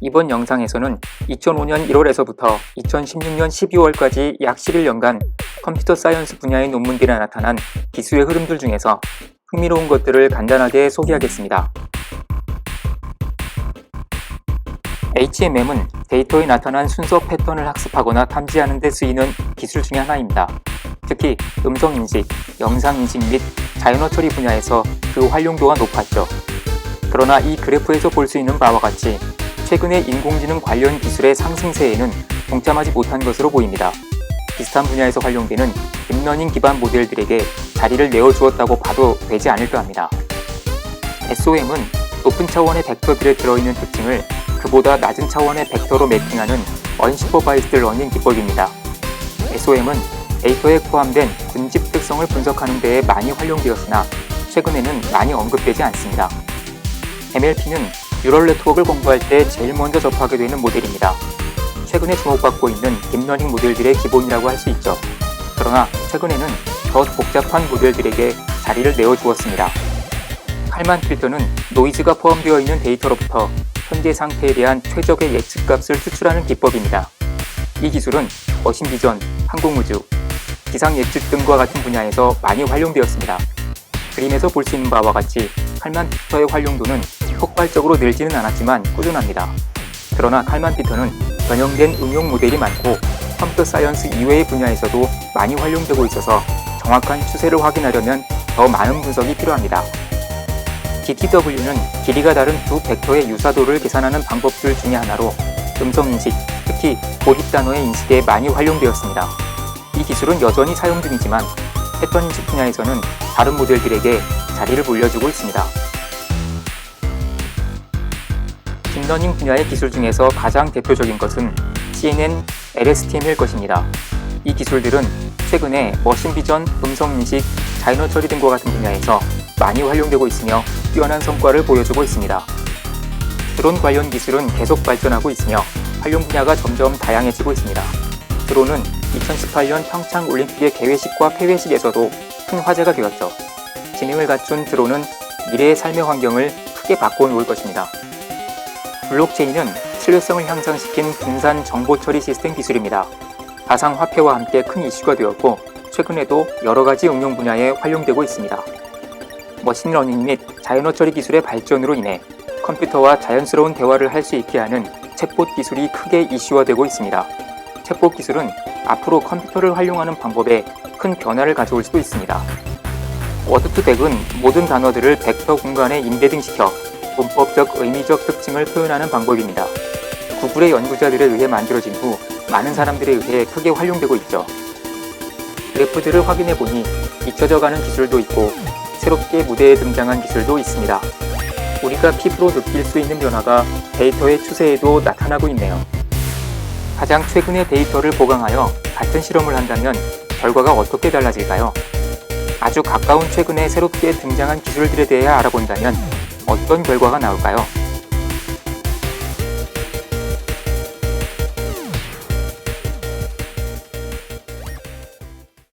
이번 영상에서는 2005년 1월에서부터 2016년 12월까지 약 11년간 컴퓨터 사이언스 분야의 논문들에 나타난 기수의 흐름들 중에서 흥미로운 것들을 간단하게 소개하겠습니다. HMM은 데이터에 나타난 순서 패턴을 학습하거나 탐지하는 데 쓰이는 기술 중의 하나입니다. 특히 음성 인식, 영상 인식 및 자연어 처리 분야에서 그 활용도가 높았죠. 그러나 이 그래프에서 볼 수 있는 바와 같이 최근의 인공지능 관련 기술의 상승세에는 동참하지 못한 것으로 보입니다. 비슷한 분야에서 활용되는 딥러닝 기반 모델들에게 자리를 내어주었다고 봐도 되지 않을까 합니다. SOM은 높은 차원의 벡터들에 들어있는 특징을 그보다 낮은 차원의 벡터로 매핑하는 언슈퍼바이스드 러닝 기법입니다. SOM은 데이터에 포함된 군집 특성을 분석하는 데에 많이 활용되었으나 최근에는 많이 언급되지 않습니다. MLP는 뉴럴 네트워크를 공부할 때 제일 먼저 접하게 되는 모델입니다. 최근에 주목받고 있는 딥러닝 모델들의 기본이라고 할 수 있죠. 그러나 최근에는 더 복잡한 모델들에게 자리를 내어주었습니다. 칼만 필터는 노이즈가 포함되어 있는 데이터로부터 현재 상태에 대한 최적의 예측값을 추출하는 기법입니다. 이 기술은 머신 비전, 항공우주, 기상 예측 등과 같은 분야에서 많이 활용되었습니다. 그림에서 볼 수 있는 바와 같이 칼만 피터의 활용도는 폭발적으로 늘지는 않았지만 꾸준합니다. 그러나 칼만 피터는 변형된 응용 모델이 많고 컴퓨터 사이언스 이외의 분야에서도 많이 활용되고 있어서 정확한 추세를 확인하려면 더 많은 분석이 필요합니다. DTW는 길이가 다른 두 벡터의 유사도를 계산하는 방법들 중의 하나로 음성 인식, 특히 고립 단어의 인식에 많이 활용되었습니다. 이 기술은 여전히 사용 중이지만 패턴 인식 분야에서는 다른 모델들에게 자리를 물려주고 있습니다. 딥러닝 분야의 기술 중에서 가장 대표적인 것은 CNN, LSTM일 것입니다. 이 기술들은 최근에 머신 비전, 음성 인식, 자연어 처리 등과 같은 분야에서 많이 활용되고 있으며 뛰어난 성과를 보여주고 있습니다. 드론 관련 기술은 계속 발전하고 있으며 활용 분야가 점점 다양해지고 있습니다. 드론은 2018년 평창 올림픽의 개회식과 폐회식에서도 큰 화제가 되었죠. 지능을 갖춘 드론은 미래의 삶의 환경을 크게 바꿔놓을 것입니다. 블록체인은 신뢰성을 향상시킨 분산 정보 처리 시스템 기술입니다. 가상 화폐와 함께 큰 이슈가 되었고 최근에도 여러 가지 응용 분야에 활용되고 있습니다. 머신러닝 및 자연어 처리 기술의 발전으로 인해 컴퓨터와 자연스러운 대화를 할 수 있게 하는 챗봇 기술이 크게 이슈화되고 있습니다. 챗봇 기술은 앞으로 컴퓨터를 활용하는 방법에 큰 변화를 가져올 수도 있습니다. 워드2덱은 모든 단어들을 벡터 공간에 임베딩시켜 문법적 의미적 특징을 표현하는 방법입니다. 구글의 연구자들에 의해 만들어진 후 많은 사람들에 의해 크게 활용되고 있죠. 그래프들을 확인해 보니 잊혀져가는 기술도 있고 새롭게 무대에 등장한 기술도 있습니다. 우리가 피부로 느낄 수 있는 변화가 데이터의 추세에도 나타나고 있네요. 가장 최근의 데이터를 보강하여 같은 실험을 한다면 결과가 어떻게 달라질까요? 아주 가까운 최근에 새롭게 등장한 기술들에 대해 알아본다면 어떤 결과가 나올까요?